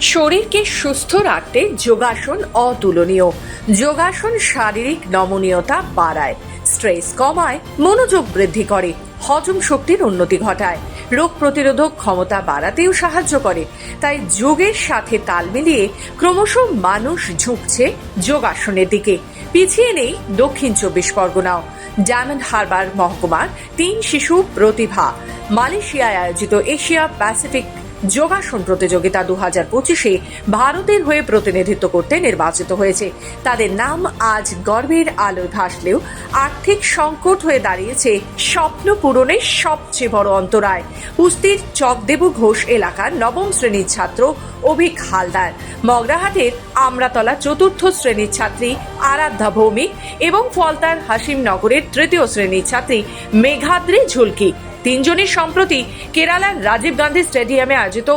শরীরকে সুস্থ রাখতে যোগাসন অতুলনীয়। যোগাসন শারীরিক নমনীয়তা বাড়ায় স্ট্রেস কমায়, মনোযোগ বৃদ্ধি করে, হজম শক্তির উন্নতি ঘটায়, রোগ প্রতিরোধক ক্ষমতা বাড়াতেও সাহায্য করে। তাই যোগের সাথে তাল মিলিয়ে ক্রমশ মানুষ ঝুঁকছে যোগাসনের দিকে। পিছিয়ে নেই দক্ষিণ চব্বিশ পরগনাও। ডায়মন্ড হারবার মহকুমার তিন শিশু প্রতিভা, মালয়েশিয়ায় আয়োজিত এশিয়া প্যাসিফিক যোগাসন প্রতিযোগিতা দু হাজার পঁচিশে ভারতের হয়ে প্রতিনিধিত্ব করতে নির্বাচিত হয়েছে। তাদের নাম আজ গর্বের আলোয় ভাসলেও আর্থিক সংকট হয়ে দাঁড়িয়েছে স্বপ্ন পূরণের সবচেয়ে বড় অন্তরায়। কুস্তির চকদেবু ঘোষ এলাকার নবম শ্রেণির ছাত্র অভিক হালদার। মগরাহাটের আমরাতলা চতুর্থ শ্রেণির ছাত্রী আরাধ্যা ভৌমিক এবং ফলতার হাসিমনগরের তৃতীয় শ্রেণির ছাত্রী মেঘাদ্রি ঝুলকি তিনজনই সম্প্রতি কেরালার রাজীব গান্ধী স্টেডিয়ামে আয়োজিত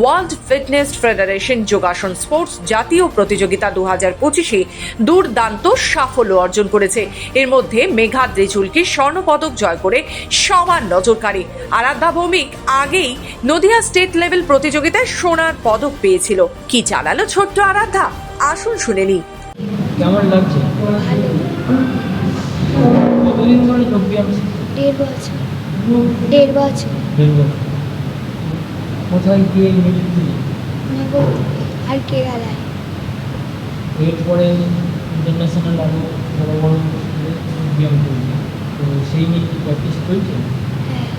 world fitness federation yogasana sports জাতীয় প্রতিযোগিতা দু হাজার পঁচিশে দুর্দান্ত সাফল্য অর্জন করেছে। এর মধ্যে মেঘাদ্রি চুলকি স্বর্ণপদক জয় করে সবার নজর কাড়ে আরাধ্যা ভৌমিক আগেই নদিয়া স্টেট লেভেল প্রতিযোগিতায় সোনার পদক পেয়েছিল। কি চালালো ছোট্ট আরাধ্যা? আসুন শুনে নি কেমন লাগছে? কতদিন ধরে যোগ ব্যায়াম? দেড় বছর। দেড় বছর। কোথায় গিয়ে নবদ্বীপে আর কেরালায় এরপরে ইন্টারন্যাশনাল আরও বড় বড় করবে তো সেই নিয়ে কি প্র্যাকটিস চলছে? হ্যাঁ।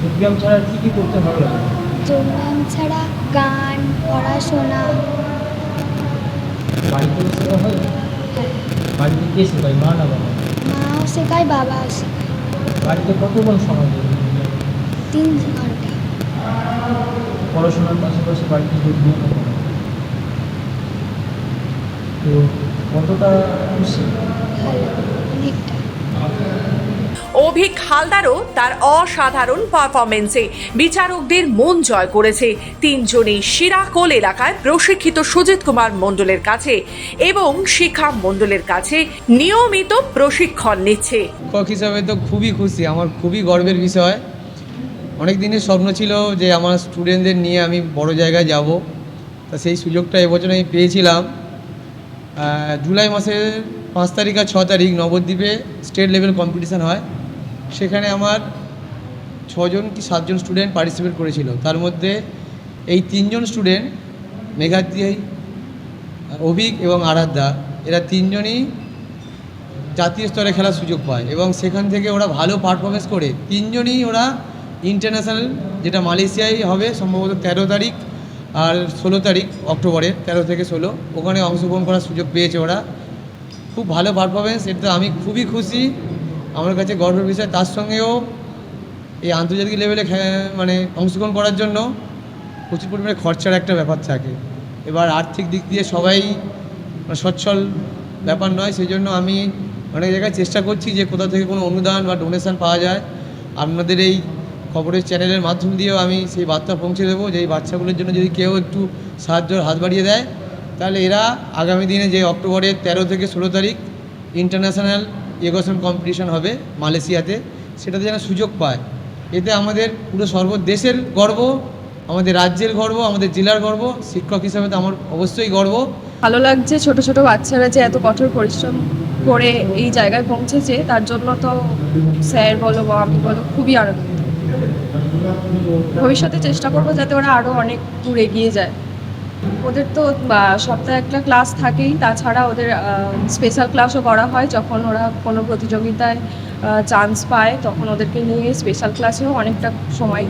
যোগ ব্যায়াম ছাড়া কী কী করতে ভালো লাগে? যোগব্যায়াম ছাড়া গান পড়াশোনা। বাড়িতেও শেখা হয় হ্যাঁ, বাড়িতে কে শেখায়? মা না বাবা? মাও শেখায় বাবাও শেখায়। বাড়িতে কতক্ষণ সময় দেবে? তিন ঘণ্টা। পড়াশোনার পাশাপাশি বাড়িতে যদি তো কতটা খুশি ভালো অনেকটা অভিক হালদারও তার অসাধারণ পারফরমেন্সে বিচারকদের মন জয় করেছে। তিনজনেই শিরাকোল এলাকায় প্রশিক্ষিত সুজিত কুমার মণ্ডলের কাছে এবং শিখা মণ্ডলের কাছে নিয়মিত প্রশিক্ষণ নিচ্ছে। শিক্ষক হিসাবে তো খুবই খুশি, আমার খুবই গর্বের বিষয়। অনেক দিনের স্বপ্ন ছিল যে আমার স্টুডেন্টদের নিয়ে আমি বড় জায়গায় যাব। তা সেই সুযোগটা এবছর আমি পেয়েছিলাম। জুলাই মাসের পাঁচ তারিখ আর ছ তারিখ নবদ্বীপে স্টেট লেভেল কম্পিটিশান হয়। সেখানে আমার ছজন কি সাতজন স্টুডেন্ট পার্টিসিপেট করেছিল। তার মধ্যে এই তিনজন স্টুডেন্ট মেঘাদ্রি, অভিক এবং আরাধ্যা, এরা তিনজনই জাতীয় স্তরে খেলার সুযোগ পায় এবং সেখান থেকে ওরা ভালো পারফরমেন্স করে। তিনজনই ওরা ইন্টারন্যাশনাল যেটা মালয়েশিয়ায় হবে সম্ভবত তেরো তারিখ আর ষোলো তারিখ অক্টোবরের তেরো থেকে ষোলো। ওখানে অংশগ্রহণ করার সুযোগ পেয়েছে ওরা। খুব ভালো পারফরমেন্স এটা আমি খুবই খুশি। আমার কাছে গর্বের বিষয়। তার সঙ্গেও এই আন্তর্জাতিক লেভেলে মানে অংশগ্রহণ করার জন্য প্রচুর পরিমাণে খরচার একটা ব্যাপার থাকে। এবার আর্থিক দিক দিয়ে সবাই মানে সচ্ছল ব্যাপার নয় সেই জন্য আমি অনেক জায়গায় চেষ্টা করছি যে কোথা থেকে কোনো অনুদান বা ডোনেশন পাওয়া যায়। আপনাদের এই খবরের চ্যানেলের মাধ্যম দিয়েও আমি সেই বার্তা পৌঁছে দেবো যে এই বাচ্চাগুলোর জন্য যদি কেউ একটু সাহায্যর হাত বাড়িয়ে দেয়, তাহলে এরা আগামী দিনে যে অক্টোবরের তেরো থেকে ষোলো তারিখ ইন্টারন্যাশনাল এগোশন কম্পিটিশন হবে মালয়েশিয়াতে, সেটাতে যেন সুযোগ পায়। এতে আমাদের পুরো সর্বদেশের গর্ব, আমাদের রাজ্যের গর্ব, আমাদের জেলার গর্ব, শিক্ষক হিসাবে তো আমার অবশ্যই গর্ব। ভালো লাগছে ছোট ছোট বাচ্চারা যে এত কঠোর পরিশ্রম করে এই জায়গায় পৌঁছেছে, তার জন্য তো স্যার বলো বা আমি বলো খুবই আনন্দিত। ভবিষ্যতে চেষ্টা করব যাতে ওরা আরও অনেক দূর এগিয়ে যায়। ওদের তো সপ্তাহে একটা ক্লাস থাকেই। তাছাড়া ওদের স্পেশাল ক্লাসও করা হয়। যখন ওরা কোনো প্রতিযোগিতায় চান্স পায়, তখন ওদেরকে নিয়ে স্পেশাল ক্লাসেও অনেকটা সময়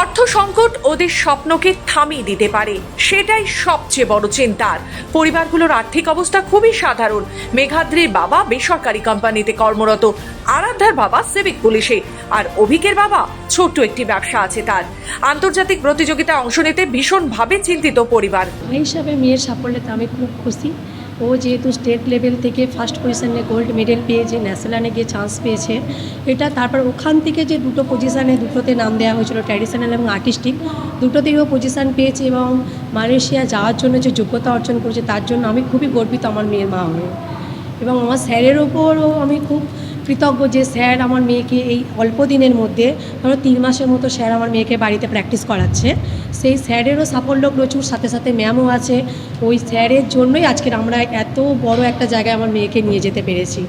অর্থ সংকট ওদের স্বপ্নকে থামিয়ে দিতে পারে। সেটাই সবচেয়ে বড় চিন্তার পরিবারগুলোর আর্থিক অবস্থা খুবই সাধারণ। মেঘাদ্রির বাবা বেসরকারি কোম্পানিতে কর্মরত। আরাধ্যার বাবা সিভিক পুলিশে। আর অভিকের বাবা ছোট্ট একটি ব্যবসা আছে তার। আন্তর্জাতিক প্রতিযোগিতায় অংশ নিতে ভীষণভাবে চিন্তিত পরিবার। এই হিসাবে মেয়ের সাফল্যতে আমি খুব খুশি। ও যেহেতু স্টেট লেভেল থেকে ফার্স্ট পজিশনে গোল্ড মেডেল পেয়েছে ন্যাশনালে গিয়ে চান্স পেয়েছে। এটা তারপর ওখান থেকে যে দুটো পজিশানে দুটোতে নাম দেওয়া হয়েছিল ট্র্যাডিশনাল এবং আর্টিস্টিক দুটোতেও পজিশান পেয়েছে এবং মালয়েশিয়া যাওয়ার জন্য যে যোগ্যতা অর্জন করেছে, তার জন্য আমি খুবই গর্বিত আমার মেয়ের মা হয়ে। এবং আমার স্যারের ওপরও আমি খুব কৃতজ্ঞ যে স্যার আমার মেয়েকে এই অল্প দিনের মধ্যে, ধরো তিন মাসের মতো স্যার আমার মেয়েকে বাড়িতে প্র্যাকটিস করাচ্ছে। সেই স্যারেরও সাফল্য প্রচুর, সাথে সাথে ম্যামও আছে। ওই স্যারের জন্যই আজকের আমরা এত বড় একটা জায়গায় আমার মেয়েকে নিয়ে যেতে পেরেছি।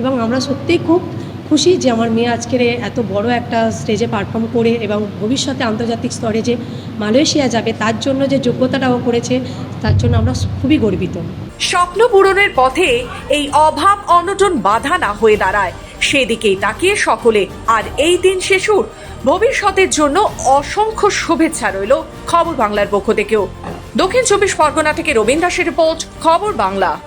এবং আমরা সত্যিই খুব খুশি যে আমার মেয়ে আজকের এত বড় একটা স্টেজে পারফর্ম করে এবং ভবিষ্যতে আন্তর্জাতিক স্তরে যে মালয়েশিয়া যাবে, তার জন্য যে যোগ্যতাটাও করেছে, তার জন্য আমরা খুবই গর্বিত। স্বপ্ন পূরণের পথে এই অভাব অনটন বাধা না হয়ে দাঁড়ায়। সেদিকেই তাকিয়ে সকলে। আর এই দিন শিশুর ভবিষ্যতের জন্য অসংখ্য শুভেচ্ছা রইল খবর বাংলার পক্ষ থেকেও। দক্ষিণ চব্বিশ পরগনা থেকে রবীন্দ্র দাসের রিপোর্ট, খবর বাংলা।